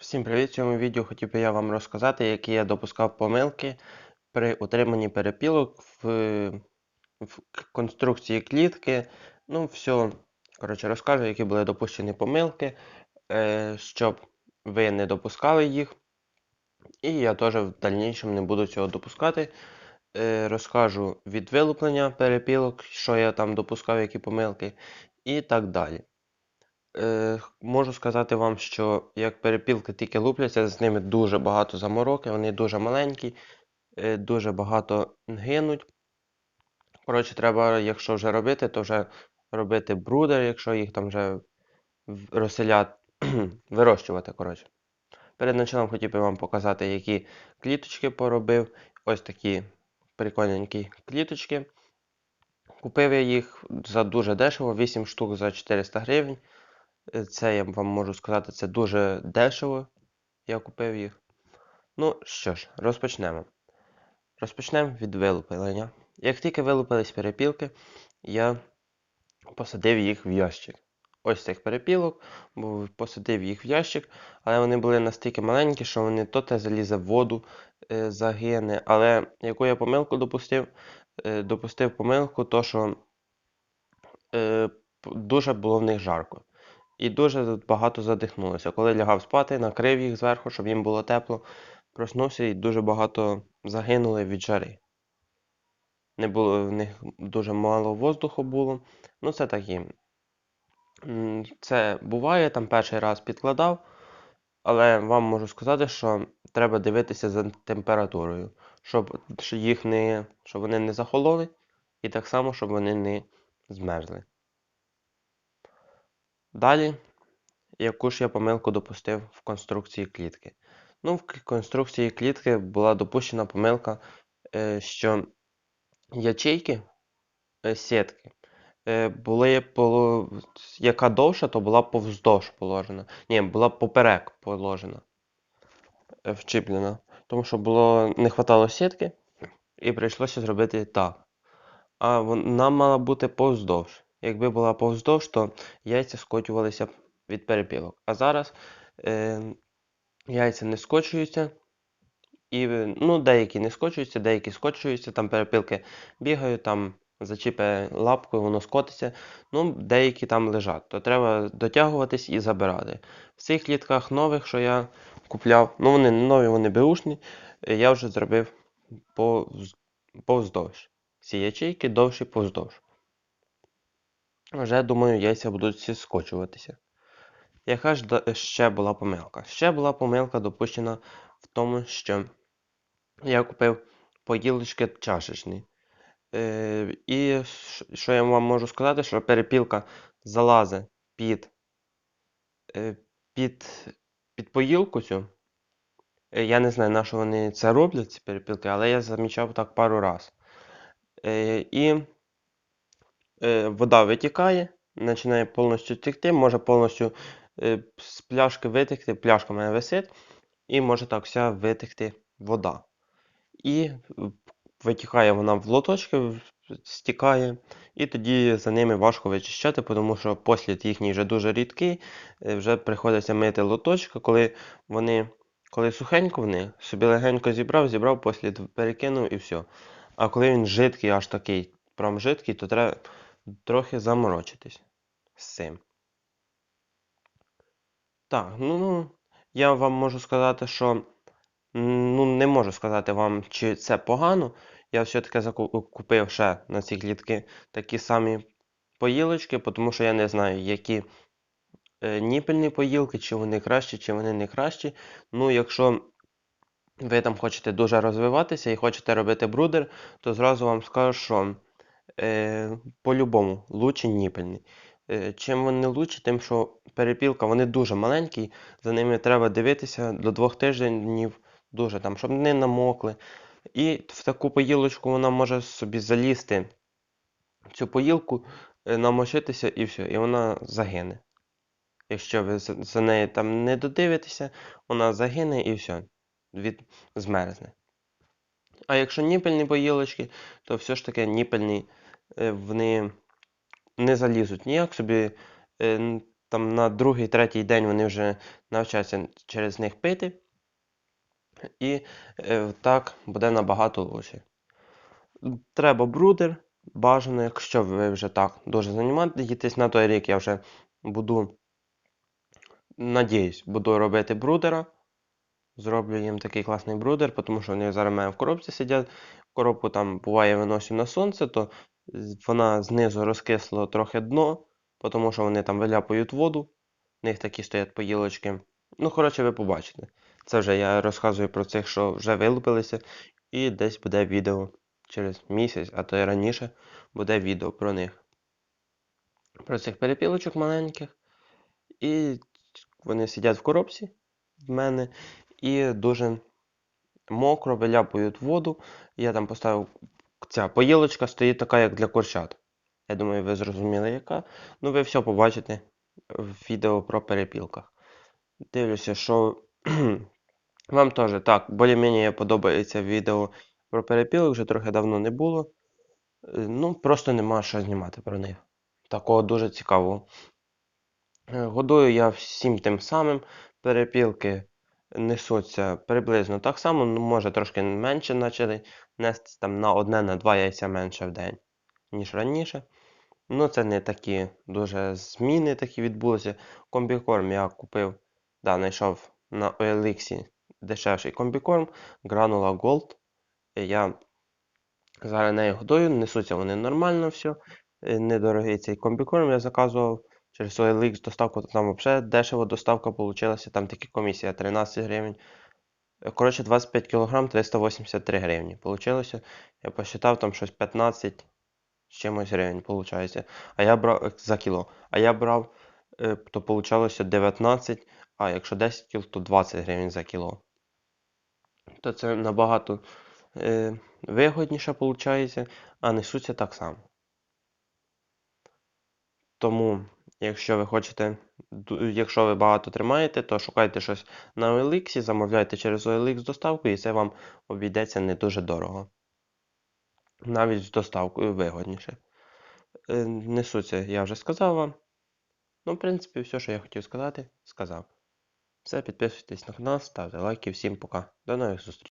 Всім привіт! В цьому відео хотів би я вам розказати, які я допускав помилки при утриманні перепілок в, в конструкції клітки. Ну, все, коротше, розкажу, які були допущені помилки, е, щоб ви не допускали їх. І я теж в дальнішому не буду цього допускати. Е, розкажу від вилуплення перепілок, що я там допускав, які помилки, і так далі. Е, можу сказати вам, що як перепілки тільки лупляться, з ними дуже багато замороки, вони дуже маленькі, е, дуже багато гинуть. Коротше, треба, якщо вже робити, то вже робити брудер, якщо їх там вже розселять, вирощувати. коротше. Перед началом хотів би вам показати, які кліточки поробив. Ось такі прикольненькі кліточки. Купив я їх за дуже дешево, 8 штук за 400 гривень. Е, Це я вам можу сказати, це дуже дешево. Я купив їх. Ну що ж, розпочнемо. Розпочнемо від вилуплення. Як тільки вилупились перепілки, я посадив їх в ящик. Ось цих перепілок, бо посадив їх в ящик, але вони були настільки маленькі, що вони то те залізе в воду, е, загине. Але яку я помилку допустив? Е, допустив помилку, то що е, дуже було в них жарко. І дуже багато задихнулося. Коли лягав спати, накрив їх зверху, щоб їм було тепло. Проснувся і дуже багато загинули від жари. Не було в них дуже мало воздуху було. Ну, це такі. Це буває, там перший раз підкладав, але вам можу сказати, що треба дивитися за температурою, щоб їх не, щоб вони не захололи, і так само, щоб вони не змерзли. Далі, яку ж я помилку допустив в конструкції клітки. Ну, в конструкції клітки була допущена помилка, е, що ячейки е, сітки е, були яка довша, то була повздовж положена. Ні, була поперек положена, вчіплена. Тому що було не хватало сітки, і прийшлося зробити так. А вона мала бути повздовж. Якби була повздовж, то яйця скочувалися від перепілок. А зараз е, яйця не скочуються. І, е, ну, деякі не скочуються, деякі скочуються, там перепілки бігають, там зачіпе лапкою, воно скотиться. Ну, деякі там лежать. То треба дотягуватись і забирати. В цих клітках нових, що я купляв, ну вони не нові, вони беушні, е, я вже зробив повз- повздовж. Ці ячейки довші повздовж. Вже, думаю, яйця будуть всі скочуватися. Яка ж ще була помилка? Ще була помилка допущена в тому, що я купив поїлочки чашечні. Е, і що я вам можу сказати, що перепілка залазить під, е, під, під поїлку цю. Е, Я не знаю, на що вони це роблять, ці перепілки, але я замічав так пару раз. І вода витікає, починає повністю текти, може повністю е, з пляшки витекти, пляшка в мене висить, і може так вся витекти вода. І е, витікає вона в лоточки, стікає, і тоді за ними важко вичищати, тому що послід їхній вже дуже рідкий, е, вже приходиться мити лоточки, коли вони, коли сухенько вони, собі легенько зібрав, зібрав, послід перекинув і все. А коли він жидкий, аж такий, прям жидкий, то треба трохи заморочитись з цим. Так, ну, ну, я вам можу сказати, що ну, не можу сказати вам, чи це погано. Я все-таки купив ще на ці клітки такі самі поїлочки, тому що я не знаю, які е, ніпельні поїлки, чи вони кращі, чи вони не кращі. Ну, якщо ви там хочете дуже розвиватися і хочете робити брудер, то зразу вам скажу, що по-любому лучше ніпельний. Е, чим вони лучше, тим що перепілка, вони дуже маленькі, за ними треба дивитися до двох тижнів, дуже там, щоб не намокли. І в таку поїлочку вона може собі залізти цю поїлку, е, намочитися і все, і вона загине. Якщо ви за, нею там не додивитеся, вона загине і все, від змерзне. А якщо ніпельні поїлочки, то все ж таки ніпельні е, вони не залізуть ніяк собі. е, там на другий, третій день вони вже навчаться через них пити. І е, так буде набагато лучше. Треба брудер. Бажано, якщо ви вже так дуже займаєтесь на той рік, я вже буду, надіюсь, буду робити брудера. Зроблю їм такий класний брудер, тому що вони зараз в мене в коробці сидять. Коробку там буває виносю на сонце, то вона знизу розкисло трохи дно, тому що вони там виляпують воду. В них такі стоять поїлочки. Ну, коротше, ви побачите. Це вже я розказую про цих, що вже вилупилися, і десь буде відео через місяць, а то і раніше буде відео про них. Про цих перепілочок маленьких. І вони сидять в коробці в мене і дуже мокро виляпують воду. Я там поставив ця поїлочка стоїть така, як для курчат. Я думаю, ви зрозуміли, яка. Ну, ви все побачите в відео про перепілках. Дивлюся, що вам теж так, більш-менш подобається відео про перепілок, вже трохи давно не було. Е, Ну, просто нема що знімати про них. Такого дуже цікавого. Е, Годую я всім тим самим. Перепілки несуться приблизно так само, ну, може трошки менше почали нести там на одне, на два яйця менше в день, ніж раніше. Ну, це не такі дуже зміни такі відбулися. Комбікорм я купив, да, знайшов на OLX дешевший комбікорм Granula Gold. Я зараз нею годую, несуться вони нормально все. Недорогий цей комбікорм я заказував через OLX доставку, то там взагалі дешево доставка вийшла, там такі комісія 13 гривень. Коротше, 25 кг 383 гривні. Получилося. Я посчитав там щось 15 з чимось гривень, виходить. А я брав е, за кіло. А я брав, е, то получалося 19, а якщо 10 кіл, то 20 гривень за кіло. То це набагато е, вигодніше виходить, а несуться так само. Тому, якщо ви хочете, якщо ви багато тримаєте, то шукайте щось на OLX, замовляйте через OLX доставку, і це вам обійдеться не дуже дорого. Навіть з доставкою вигодніше. Е, Несуться, я вже сказав вам. Ну, в принципі, все, що я хотів сказати, сказав. Все, підписуйтесь на канал, ставте лайки. Всім пока. До нових зустрічей.